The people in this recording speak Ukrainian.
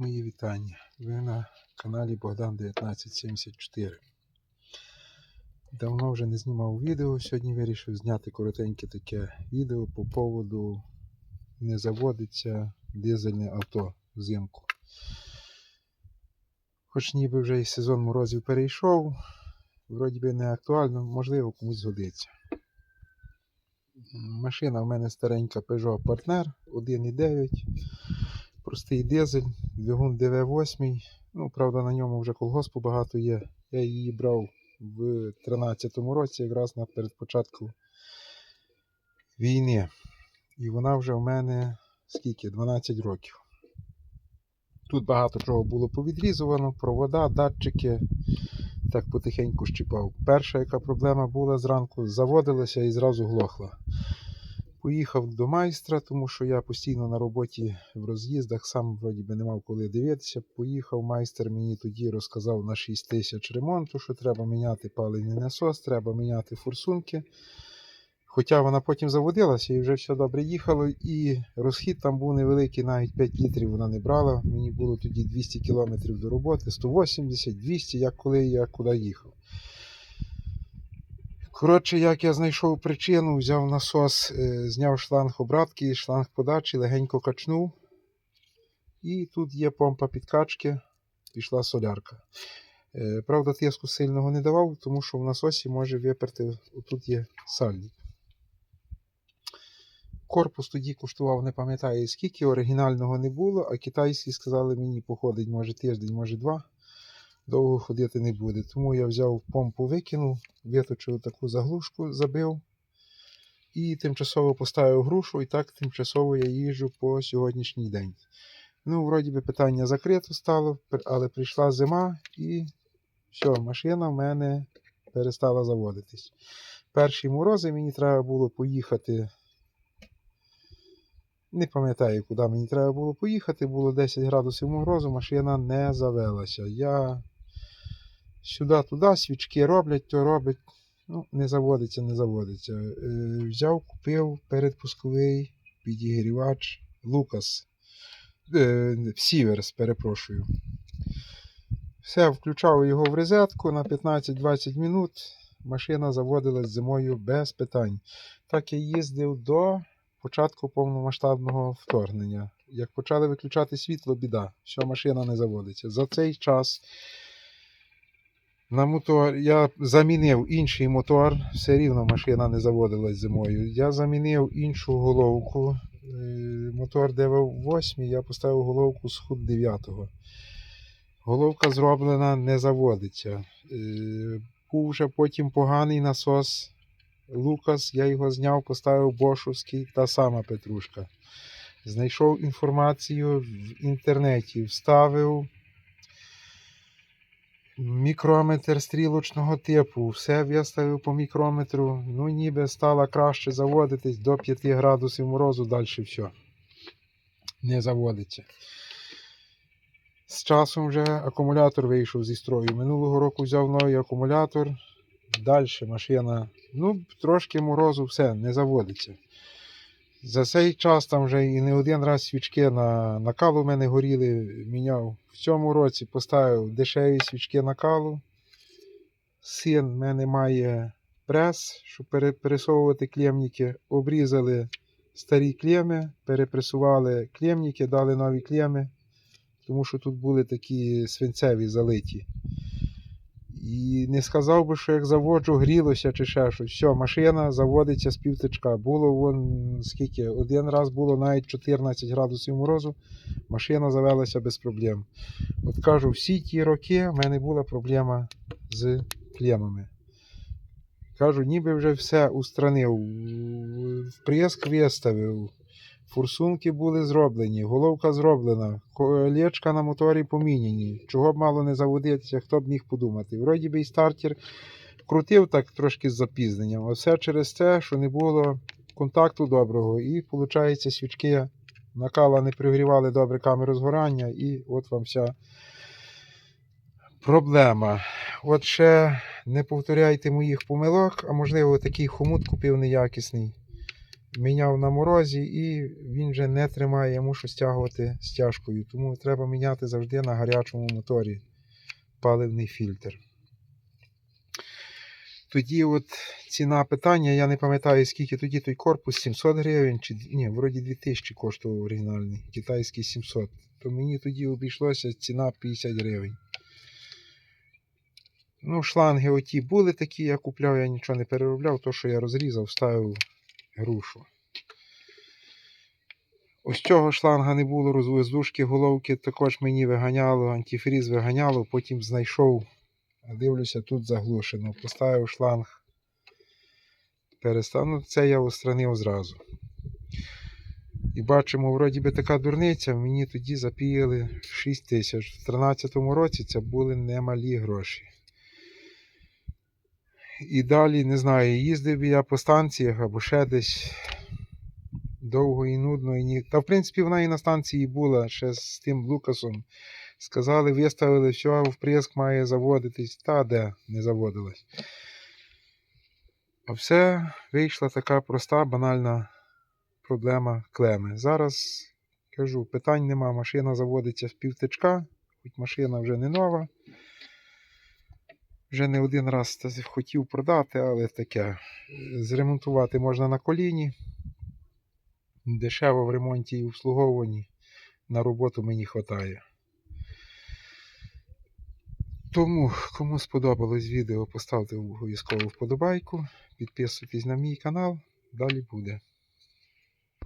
Мої вітання. Ви на каналі Богдан 1974. Давно вже не знімав відео. Сьогодні вирішив зняти коротеньке таке відео по поводу не заводиться дизельне авто взимку. Хоч ніби вже і сезон морозів перейшов, вроді би не актуально, можливо, комусь згодиться. Машина в мене старенька Peugeot Partner 1.9 простий дизель, двигун ДВ8. Ну, правда, на ньому вже колгоспу багато є. Я її брав в 2013 році, якраз на початком війни. І вона вже в мене скільки? 12 років. Тут багато чого було повідрізувано, провода, датчики. Так потихеньку щіпав. Перша, яка проблема була зранку, заводилася і зразу глохла. Поїхав до майстра, тому що я постійно на роботі в роз'їздах, сам вроді би не мав коли дивитися. Поїхав майстер мені тоді розказав на 6 тисяч ремонту, що треба міняти паливний насос, треба міняти форсунки. Хоча вона потім заводилася і вже все добре їхало, і розхід там був невеликий, навіть 5 літрів вона не брала. Мені було тоді 200 кілометрів до роботи, 180, 200, як коли я куди їхав. Коротше, як я знайшов причину, взяв насос, е, зняв шланг обратки, шланг подачі, легенько качнув. І тут є помпа підкачки, пішла солярка. Е, Правда, тиску сильного не давав, тому що в насосі може виперти, отут є сальник. Корпус тоді коштував, не пам'ятаю скільки, оригінального не було, а китайські сказали мені, походить, може тиждень, може два. Довго ходити не буде. Тому я взяв помпу, викинув, виточив таку заглушку, забив і тимчасово поставив грушу, і так тимчасово я їжджу по сьогоднішній день. Ну, вроді би питання закрито стало, але прийшла зима і все, машина в мене перестала заводитись. Перші морози мені треба було поїхати. Не пам'ятаю, куди мені треба було поїхати. Було 10 градусів морозу, машина не завелася. Я сюди-туди, свічки роблять, то робить. Ну, не заводиться, не заводиться. Е, взяв, купив передпусковий підігрівач Лукас. Е, Сіверс, перепрошую. Все, включав його в розетку на 15-20 минут. Машина заводилась зимою без питань. Так я їздив до початку повномасштабного вторгнення. Як почали виключати світло, біда, що машина не заводиться. За цей час на мотор я замінив інший мотор, все рівно машина не заводилась зимою. Я замінив іншу головку. Е, Мотор ДВ8, я поставив головку з худ 9. Головка зроблена, не заводиться. Е, Був вже потім поганий насос. Лукас, я його зняв, поставив Бошовський, та сама Петрушка. Знайшов інформацію в інтернеті, вставив мікрометр стрілочного типу, все виставив по мікрометру. Ну, ніби стало краще заводитись до 5 градусів морозу, далі все. Не заводиться. З часом вже акумулятор вийшов зі строю. Минулого року взяв новий акумулятор. Далі машина, ну, трошки морозу, все, не заводиться. За цей час там вже і не один раз свічки на накалу в мене горіли, міняв. В цьому році поставив дешеві свічки накалу. Син в мене має прес, щоб пере- пересовувати клемники. Обрізали старі клеми, перепресували клемники, дали нові клеми, тому що тут були такі свинцеві залиті. І не сказав би, що як заводжу, грілося чи ще щось. Все, машина заводиться з півтичка. Було вон скільки? Один раз було навіть 14 градусів морозу, машина завелася без проблем. От кажу, всі ті роки в мене була проблема з клемами. Кажу, ніби вже все устранив, вприск виставив, форсунки були зроблені, головка зроблена, колечка на моторі поміняні. Чого б мало не заводитися, хто б міг подумати. Вроді би і стартер крутив так трошки з запізненням, а все через те, що не було контакту доброго. І, виходить, свічки накала не пригрівали добре камеру згорання, і от вам вся проблема. От ще не повторяйте моїх помилок, а можливо такий хомут купив неякісний. Міняв на морозі, і він вже не тримає, я мушу стягувати стяжкою. Тому треба міняти завжди на гарячому моторі паливний фільтр. Тоді от ціна питання, я не пам'ятаю, скільки тоді той корпус 700 гривень, чи ні, вроді 2000 коштував оригінальний, китайський 700. То мені тоді обійшлося ціна 50 гривень. Ну, шланги оті були такі, я купляв, я нічого не переробляв, то що я розрізав, ставив грушу. Ось цього шланга не було, розвоздушки головки також мені виганяло, антифріз виганяло, потім знайшов, дивлюся, тут заглушено. Поставив шланг. Перестану, це я устранив зразу. І бачимо, вроді би така дурниця, мені тоді запіяли 6 тисяч. В 2013 році це були немалі гроші. І далі, не знаю, їздив я по станціях або ще десь довго і нудно. І ні... Та в принципі вона і на станції була ще з тим Лукасом. Сказали, виставили, все, вприск має заводитись. Та де не заводилась. А все вийшла така проста, банальна проблема клеми. Зараз кажу, питань нема. Машина заводиться з півтичка, хоч машина вже не нова. Вже не один раз хотів продати, але таке. Зремонтувати можна на коліні. Дешево в ремонті і обслуговуванні. На роботу мені вистачає. Тому, кому сподобалось відео, поставте обов'язково вподобайку, підписуйтесь на мій канал, далі буде.